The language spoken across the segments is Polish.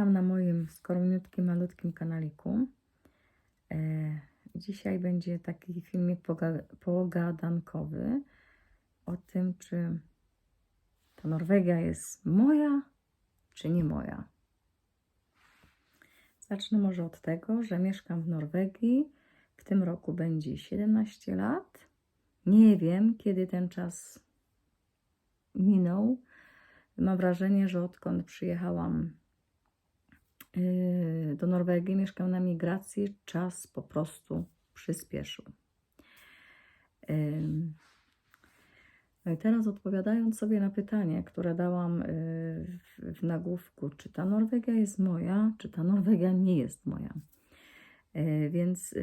Witam na moim skromniutkim, malutkim kanaliku. E, dzisiaj będzie taki filmik poga- pogadankowy o tym, czy ta Norwegia jest moja, czy nie moja. Zacznę może od tego, że mieszkam w Norwegii. W tym roku będzie 17 lat. Nie wiem, kiedy ten czas minął. Mam wrażenie, że odkąd przyjechałam do Norwegii, mieszkam na migracji, czas po prostu przyspieszył. No i teraz odpowiadając sobie na pytanie, które dałam yy, w, nagłówku, czy ta Norwegia jest moja, czy ta Norwegia nie jest moja. Yy, Więc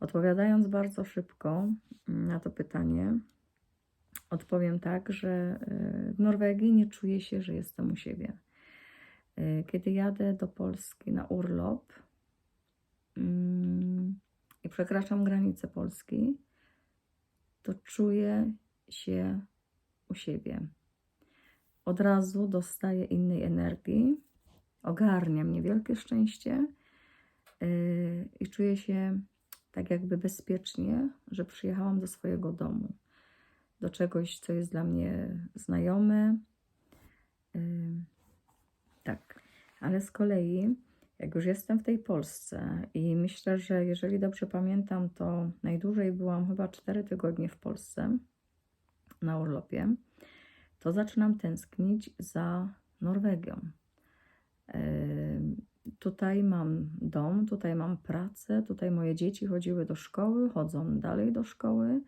odpowiadając bardzo szybko na to pytanie, odpowiem tak, że y, w Norwegii nie czuję się, że jestem u siebie. Y, Kiedy jadę do Polski na urlop mm, i przekraczam granicę Polski, to czuję się u siebie. Od razu dostaję innej energii, ogarnia mnie wielkie szczęście y, i czuję się tak jakby bezpiecznie, że przyjechałam do swojego domu do czegoś, co jest dla mnie znajome. Ale z kolei, jak już jestem w tej Polsce i myślę, że jeżeli dobrze pamiętam, to najdłużej byłam chyba 4 tygodnie w Polsce na urlopie, to zaczynam tęsknić za Norwegią. Ym, Tutaj mam dom, tutaj mam pracę, tutaj moje dzieci chodziły do szkoły, chodzą dalej do szkoły.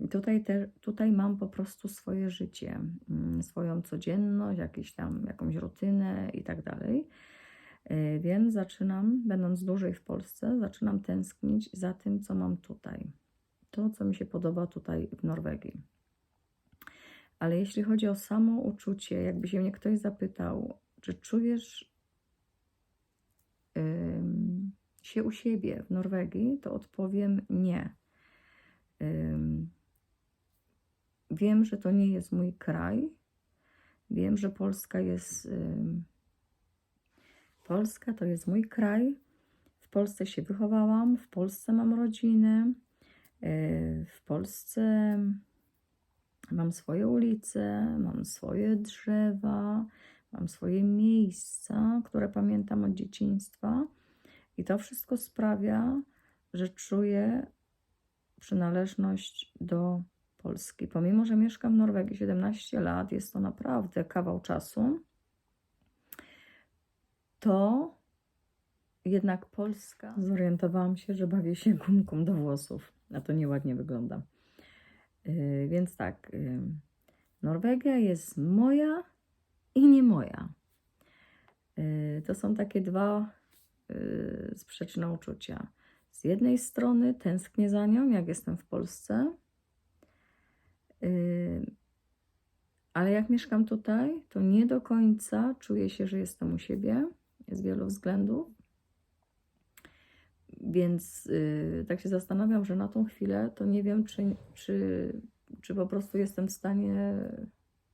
Yy, Tutaj, te, tutaj mam po prostu swoje życie, mm, swoją codzienność, jakieś tam, jakąś rutynę i tak dalej. Yy, Więc zaczynam, będąc dłużej w Polsce, zaczynam tęsknić za tym, co mam tutaj. To, co mi się podoba tutaj w Norwegii. Ale jeśli chodzi o samo uczucie, jakby się mnie ktoś zapytał, czy czujesz się u siebie w Norwegii, to odpowiem nie. Ym, wiem, że to nie jest mój kraj. Wiem, że Polska jest. Polska to jest mój kraj. W Polsce się wychowałam, w Polsce mam rodzinę, yy, w Polsce mam swoje ulice, mam swoje drzewa, mam swoje miejsca, które pamiętam od dzieciństwa. I to wszystko sprawia, że czuję przynależność do Polski. Pomimo, że mieszkam w Norwegii 17 lat, jest to naprawdę kawał czasu, to jednak Polska. Zorientowałam się, że bawię się gumką do włosów, a to nieładnie wygląda. Yy, więc tak, yy, Norwegia jest moja i nie moja. Yy, to są takie dwa sprzeczne uczucia. Z jednej strony tęsknię za nią, jak jestem w Polsce, yy, ale jak mieszkam tutaj, to nie do końca czuję się, że jestem u siebie z wielu względów. Więc yy, tak się zastanawiam, że na tą chwilę to nie wiem, czy, czy, czy po prostu jestem w stanie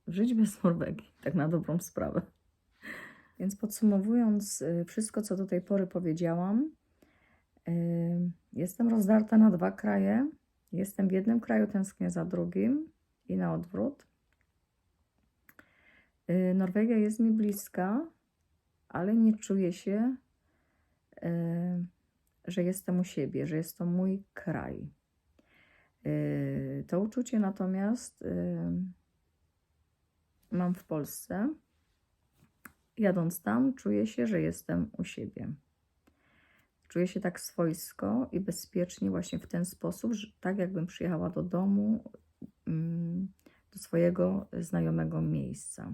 żyć bez Norwegii, tak na dobrą sprawę. Więc podsumowując yy, wszystko, co do tej pory powiedziałam, yy, jestem rozdarta na dwa kraje. Jestem w jednym kraju, tęsknię za drugim i na odwrót. Yy, Norwegia jest mi bliska, ale nie czuję się, yy, że jestem u siebie, że jest to mój kraj. Yy, To uczucie natomiast mam w Polsce. Jadąc tam, czuję się, że jestem u siebie. Czuję się tak swojsko i bezpiecznie właśnie w ten sposób, że tak jakbym przyjechała do domu, mm, do swojego znajomego miejsca.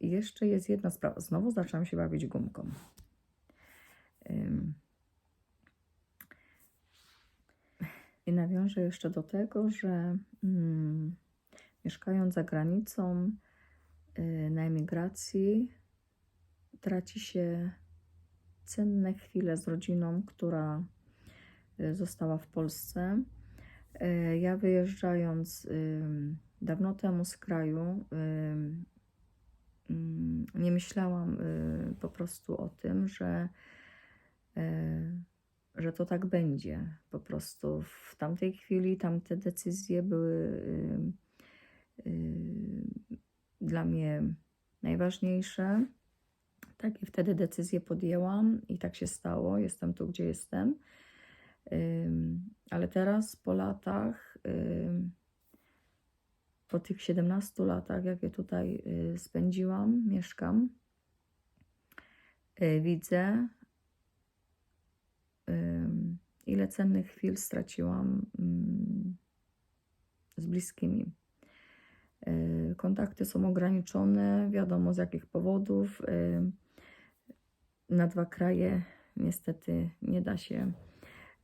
I jeszcze jest jedna sprawa. Znowu zaczęłam się bawić gumką. I nawiążę jeszcze do tego, że mm, mieszkając za granicą, y, na emigracji, traci się cenne chwile z rodziną, która y, została w Polsce. Y, Ja wyjeżdżając dawno temu z kraju, nie myślałam y, po prostu o tym, że, y, że to tak będzie. Po prostu w tamtej chwili tamte decyzje były y, dla mnie najważniejsze. Takie wtedy decyzję podjęłam i tak się stało. Jestem tu, gdzie jestem. Ale teraz po latach, po tych 17 latach, jakie tutaj y, spędziłam, mieszkam, y, widzę, ile cennych chwil straciłam ym, z bliskimi. Y, Kontakty są ograniczone, wiadomo z jakich powodów. Na dwa kraje niestety nie da się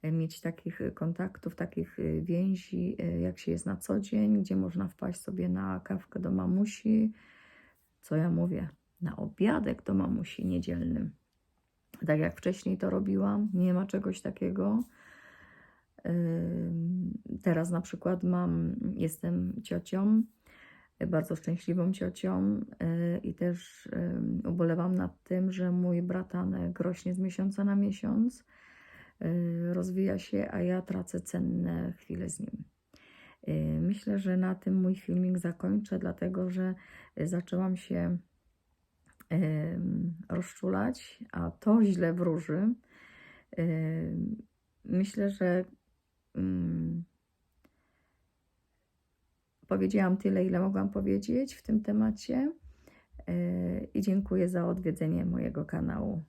mieć takich y, kontaktów, takich y, więzi, y, jak się jest na co dzień, gdzie można wpaść sobie na kawkę do mamusi. Co ja mówię? Na obiadek do mamusi niedzielnym. Tak jak wcześniej to robiłam, nie ma czegoś takiego. Teraz na przykład mam, jestem ciocią, bardzo szczęśliwą ciocią i też ubolewam nad tym, że mój bratanek rośnie z miesiąca na miesiąc, rozwija się, a ja tracę cenne chwile z nim. Y, Myślę, że na tym mój filmik zakończę, dlatego że y, zaczęłam się rozczulać, a to źle wróży. Myślę, że ym, powiedziałam tyle, ile mogłam powiedzieć w tym temacie. I dziękuję za odwiedzenie mojego kanału.